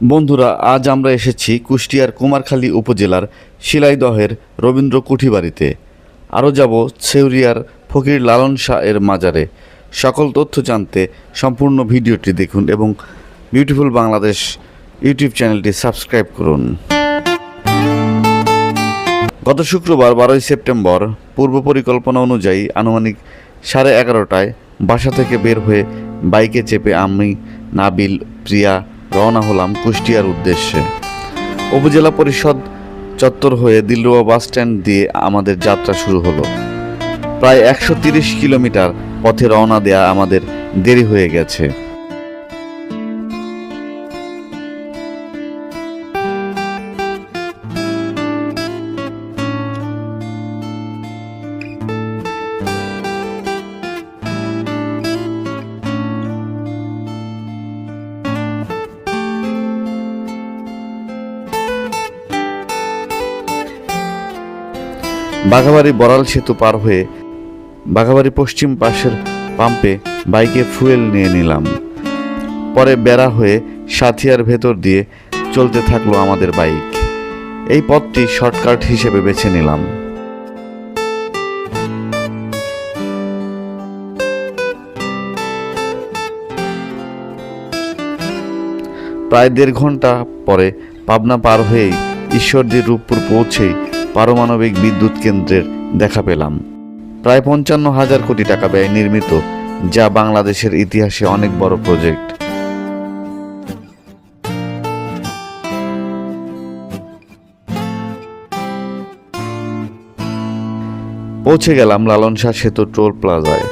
বন্ধুরা, আজ আমরা এসেছি কুষ্টিয়ার কুমারখালী উপজেলার শিলাইদহের রবীন্দ্র কুঠিবাড়িতে। আরও যাব ছেউরিয়ার ফকির লালন শাহ এর মাজারে। সকল তথ্য জানতে সম্পূর্ণ ভিডিওটি দেখুন এবং বিউটিফুল বাংলাদেশ ইউটিউব চ্যানেলটি সাবস্ক্রাইব করুন। গত শুক্রবার বারোই সেপ্টেম্বর পূর্ব পরিকল্পনা অনুযায়ী আনুমানিক সাড়ে এগারোটায় বাসা থেকে বের হয়ে বাইকে চেপে আমি, নাবিল, প্রিয়া রওনা হলাম কুষ্টিয়ার উদ্দেশ্যে। উপজেলা পরিষদ চত্বর হয়ে দিলরুয়া বাস স্ট্যান্ড দিয়ে আমাদের যাত্রা শুরু হলো। প্রায় একশো কিলোমিটার পথে রওনা দেয়া আমাদের দেরি হয়ে গেছে। বাঘাবাড়ি বড়াল সেতু পার হয়ে বাঘাবাড়ি পশ্চিম পাশের পাম্পে বাইকে ফুয়েল নিয়ে নিলাম। পরে বেড়া হয়ে সাথিয়ার ভেতর দিয়ে চলতে থাকল আমাদের বাইক। এই পথটি শর্টকাট হিসেবে বেছে নিলাম। প্রায় দেড় ঘণ্টা পরে পাবনা পার হয়েই ঈশ্বরদীর রূপপুর পৌঁছেই পারমাণবিক বিদ্যুৎ কেন্দ্রের দেখা পেলাম। প্রায় পঞ্চান্ন হাজার কোটি টাকা ব্যয় নির্মিত, যা বাংলাদেশের ইতিহাসে অনেক বড় প্রজেক্ট। পৌঁছে গেলাম লালন শাহ সেতু টোল প্লাজায়।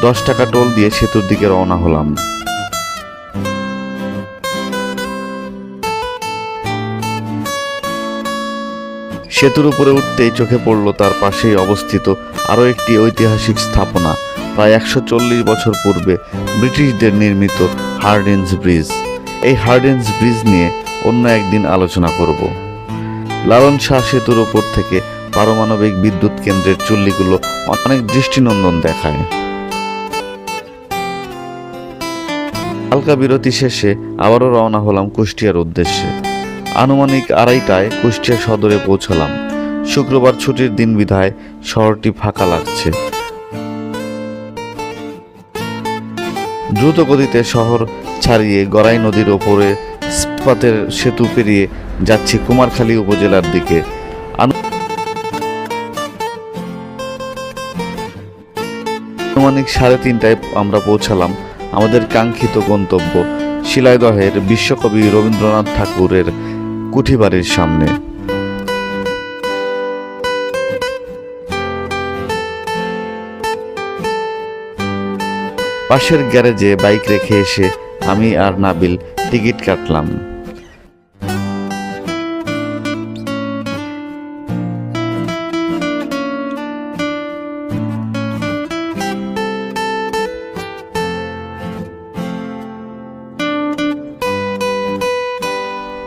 দশ টাকা টোল দিয়ে সেতুর দিকে রওনা হলাম। সেতুর উপরে উঠতেই চোখে পড়ল তার পাশেই অবস্থিত আরও একটি ঐতিহাসিক স্থাপনা, প্রায় একশো চল্লিশ বছর পূর্বে ব্রিটিশদের নির্মিত হার্ডিন্স ব্রিজ। এই হার্ডিন্স ব্রিজ নিয়ে অন্য একদিন আলোচনা করব। লালন শাহ সেতুর উপর থেকে পারমাণবিক বিদ্যুৎ কেন্দ্রের চুল্লিগুলো অনেক দৃষ্টিনন্দন দেখায়। হালকা বিরতি শেষে আবারও রওনা হলাম কুষ্টিয়ার উদ্দেশ্যে। আনুমানিক আড়াইটায় কুষ্টিয়া সদরে পৌঁছলাম। শুক্রবার ছুটির দিন বিধায় শহরটি ফাঁকা লাগছে। দ্রুত গতিতে শহর ছাড়িয়ে গড়াই নদীর ওপরে ইস্পাতের সেতু পেরিয়ে যাচ্ছি কুমারখালী উপজেলার দিকে। আনু- আনুমানিক সাড়ে তিনটায় আমরা পৌঁছালাম আমাদের কাঙ্ক্ষিত গন্তব্য, শিলাইদহের বিশ্বকবি রবীন্দ্রনাথ ঠাকুরের কুঠিবাড়ির সামনে। পাশের গ্যারেজে বাইক রেখে এসে আমি আর নাবিল টিকিট কাটলাম।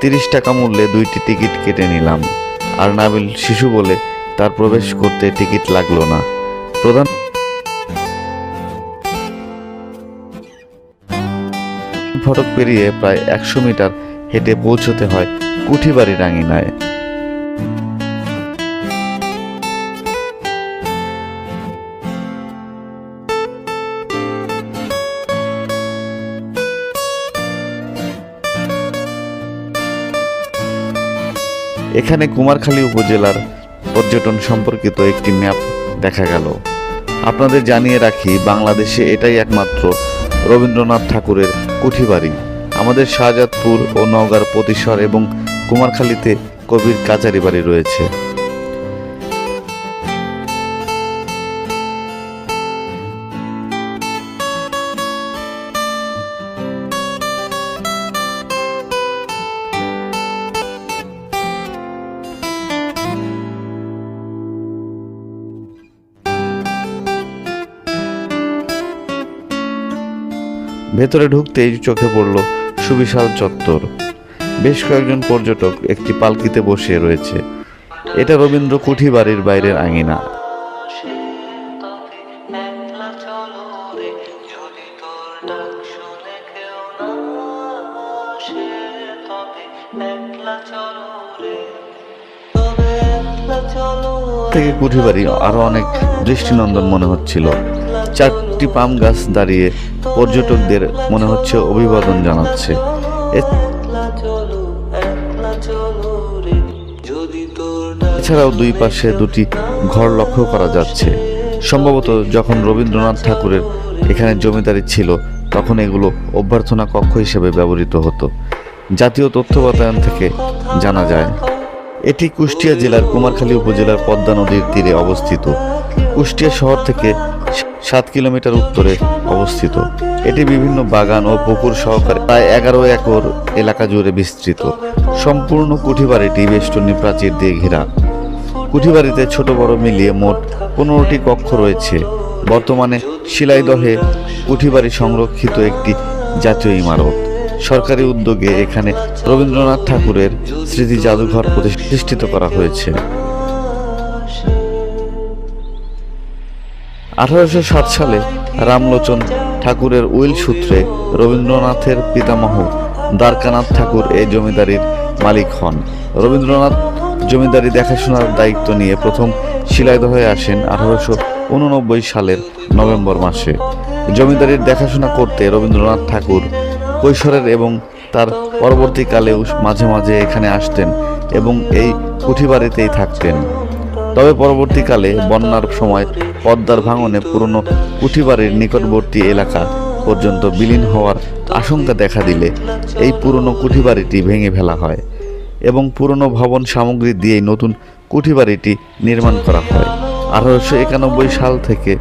তিরিশ টাকা মূল্যে দুইটি টিকিট কেটে নিলাম। আর নাবিল শিশু বলে তার প্রবেশ করতে টিকিট লাগল না। প্রধান ফটক পেরিয়ে প্রায় একশো মিটার হেঁটে পৌঁছতে হয় কুঠিবাড়ি রাঙিনায়। এখানে কুমারখালী উপজেলার পর্যটন সম্পর্কিত একটি ম্যাপ দেখা গেল। আপনাদের জানিয়ে রাখি, বাংলাদেশে এটাই একমাত্র রবীন্দ্রনাথ ঠাকুরের কুঠিবাড়ি। আমাদের শাহজাদপুর ও নওগাঁর প্রতিসর এবং কুমারখালীতে কবির কাচারি বাড়ি রয়েছে। ভেতরে ঢুকতেই চোখে পড়ল সুবিশাল চত্বর। বেশ কয়েকজন পর্যটক একটি পালকিতে বসে রয়েছে। এটা রবীন্দ্র কুঠি বাড়ির বাইরের আঙিনা। থেকে কুঠি কুঠিবাড়ি আরও অনেক দৃষ্টিনন্দন মনে হচ্ছিল। চারটি পাম গাছ দাঁড়িয়ে পর্যটকদের মনে হচ্ছে অভিবাদন জানাচ্ছে। এছাড়াও দুই পাশে দুটি ঘর লক্ষ্য করা যাচ্ছে। সম্ভবত যখন রবীন্দ্রনাথ ঠাকুরের এখানে জমিদারি ছিল, তখন এগুলো অভ্যর্থনা কক্ষ হিসেবে ব্যবহৃত হতো। জাতীয় তথ্য বাতায়ন থেকে জানা যায়, এটি কুষ্টিয়া জেলার কুমারখালী উপজেলার পদ্মা নদীর তীরে অবস্থিত। কুষ্টিয়া শহর থেকে সাত কিলোমিটার উত্তরে অবস্থিত। এটি বিভিন্ন বাগান ও পুকুর সহকারে প্রায় এগারো একর এলাকা জুড়ে বিস্তৃত। সম্পূর্ণ কুঠিবাড়িটি বেষ্টনী প্রাচীর দিয়ে ঘেরা। কুঠিবাড়িতে ছোট বড় মিলিয়ে মোট পনেরোটি কক্ষ রয়েছে। বর্তমানে শিলাইদহে কুঠিবাড়ি সংরক্ষিত একটি জাতীয় ইমারত। সরকারি উদ্যোগে এখানে রবীন্দ্রনাথ ঠাকুরের স্মৃতি জাদুঘর প্রতিষ্ঠিত করা হয়েছে। আঠারোশো সাত সালে রামলোচন ঠাকুরের উইল সূত্রে রবীন্দ্রনাথের পিতামহ দ্বারকানাথ ঠাকুর এই জমিদারির মালিক হন। রবীন্দ্রনাথ জমিদারি দেখাশোনার দায়িত্ব নিয়ে প্রথম শিলাইদহে আসেন আঠারোশো উননব্বই সালের নভেম্বর মাসে। জমিদারির দেখাশোনা করতে রবীন্দ্রনাথ ঠাকুর কৈশোরের এবং তার পরবর্তীকালেও মাঝে মাঝে এখানে আসতেন এবং এই কুঠিবাড়িতেই থাকতেন। তবে পরবর্তীকালে বন্যার সময় পদ্মার ভাঙনে পুরনো কুঠিবাড়ির নিকটবর্তী এলাকা পর্যন্ত বিলীন হওয়ার আশঙ্কা দেখা দিলে এই পুরনো কুঠিবাড়িটি ভেঙে ফেলা হয় এবং পুরনো ভবন সামগ্রী দিয়েই নতুন কুঠিবাড়িটি নির্মাণ করা হয়। আঠারোশো একানব্বই সাল থেকে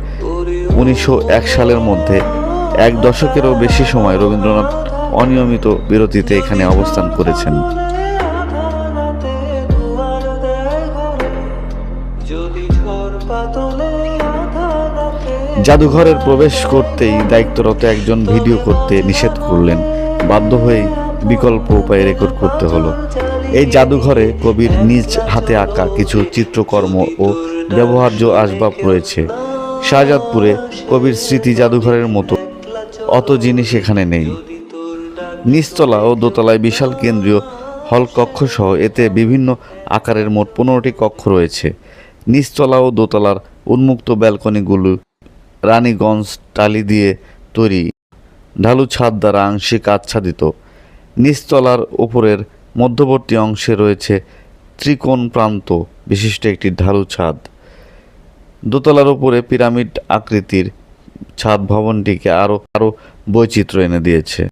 উনিশশো এক সালের মধ্যে এক দশকেরও বেশি সময় রবীন্দ্রনাথ অনিয়মিত বিরতিতে এখানে অবস্থান করেছেন। জাদুঘরের প্রবেশ করতেই দায়িত্বরত একজন ভিডিও করতে নিষেধ করলেন। বাধ্য হয়ে বিকল্প উপায়ে রেকর্ড করতে হলো। এই জাদুঘরে কবির নিজ হাতে আঁকা কিছু চিত্রকর্ম ও ব্যবহার্য আসবাব রয়েছে। শাহজাদপুরে কবির স্মৃতি জাদুঘরের মতো অত জিনিস এখানে নেই। নিচতলা ও দোতলায় বিশাল কেন্দ্রীয় হল কক্ষ সহ এতে বিভিন্ন আকারের মোট পনেরোটি কক্ষ রয়েছে। নিচতলা ও দোতলার উন্মুক্ত ব্যালকনিগুলো রানীগঞ্জ টালি দিয়ে তৈরি ঢালু ছাদ দ্বারা আংশিক আচ্ছাদিত। নিচতলার ওপরের মধ্যবর্তী অংশে রয়েছে ত্রিকোণ প্রান্ত, বিশিষ্ট একটি ঢালু ছাদ। দোতলার ওপরে পিরামিড আকৃতির ছাদ ভবনটিকে আরও আরও বৈচিত্র্য এনে দিয়েছে।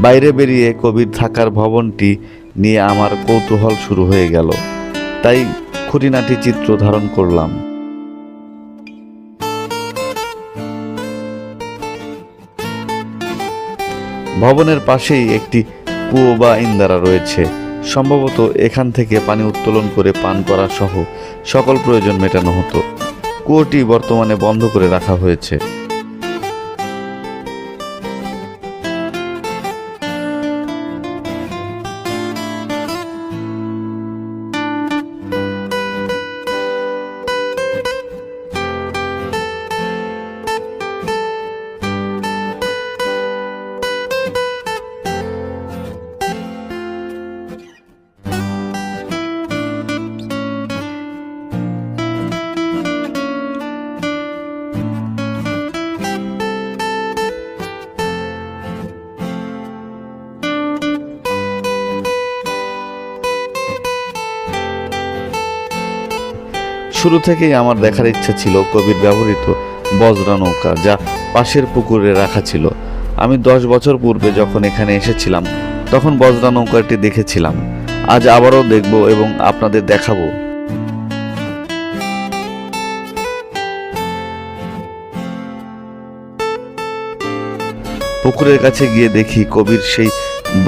বাইরে বেরিয়ে কবির থাকার ভবনটি নিয়ে আমার কৌতূহল শুরু হয়ে গেল। তাই খুঁটিনাটি চিত্র ধারণ করলাম। ভবনের পাশেই একটি কুয়ো বা ইন্দারা রয়েছে। সম্ভবত এখান থেকে পানি উত্তোলন করে পান করা সহ সকল প্রয়োজন মেটানো হতো। কুয়োটি বর্তমানে বন্ধ করে রাখা হয়েছে। শুরু থেকেই আমার দেখার ইচ্ছা ছিল কবির ব্যবহৃত বজরা নৌকা, যা পাশের পুকুরে রাখা ছিল। আমি দশ বছর পূর্বে যখন এখানে এসেছিলাম, তখন বজরা নৌকাটি দেখেছিলাম। আজ আবারও দেখব এবং আপনাদের দেখাবো। পুকুরের কাছে গিয়ে দেখি কবির সেই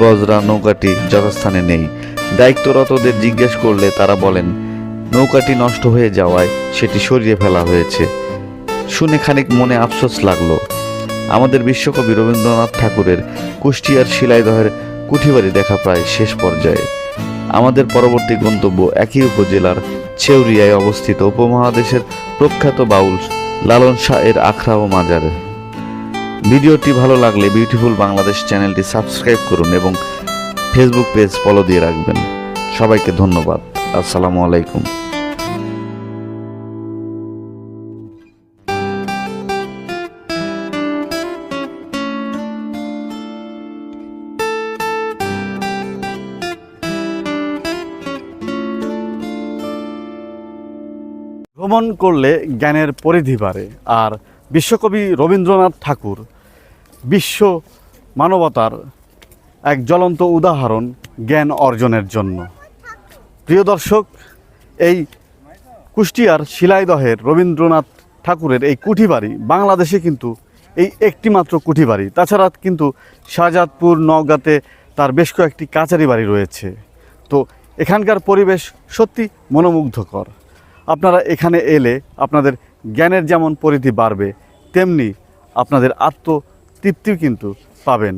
বজরা নৌকাটি যথাস্থানে নেই। দায়িত্বরতদের জিজ্ঞেস করলে তারা বলেন নৌকাটি নষ্ট হয়ে যাওয়ায় সেটি সরিয়ে ফেলা হয়েছে। শুনে খানিক মনে আফসোস লাগল। আমাদের বিশ্বকবি রবীন্দ্রনাথ ঠাকুরের কুষ্টিয়ার শিলাইদহের কুঠিবাড়ি দেখা প্রায় শেষ পর্যায়ে। আমাদের পরবর্তী গন্তব্য একই উপজেলার ছেউরিয়ায় অবস্থিত উপমহাদেশের প্রখ্যাত বাউল লালন শাহ এর আখড়া ও মাজারে। ভিডিওটি ভালো লাগলে বিউটিফুল বাংলাদেশ চ্যানেলটি সাবস্ক্রাইব করুন এবং ফেসবুক পেজ ফলো দিয়ে রাখবেন। সবাইকে ধন্যবাদ। আসসালামু আলাইকুম। ভ্রমণ করলে জ্ঞানের পরিধি বাড়ে। আর বিশ্বকবি রবীন্দ্রনাথ ঠাকুর বিশ্ব মানবতার এক জ্বলন্ত উদাহরণ জ্ঞান অর্জনের জন্য। প্রিয় দর্শক, এই কুষ্টিয়ার শিলাইদহের রবীন্দ্রনাথ ঠাকুরের এই কুঠিবাড়ি বাংলাদেশে কিন্তু এই একটি মাত্র কুঠিবাড়ি। তাছাড়া কিন্তু শাহজাদপুর, নওগাঁতে তার বেশ কয়েকটি কাচারি বাড়ি রয়েছে। তো এখানকার পরিবেশ সত্যি মনোমুগ্ধকর। আপনারা এখানে এলে আপনাদের জ্ঞানের যেমন পরিধি বাড়বে তেমনি আপনাদের আত্মতৃপ্তিও কিন্তু পাবেন।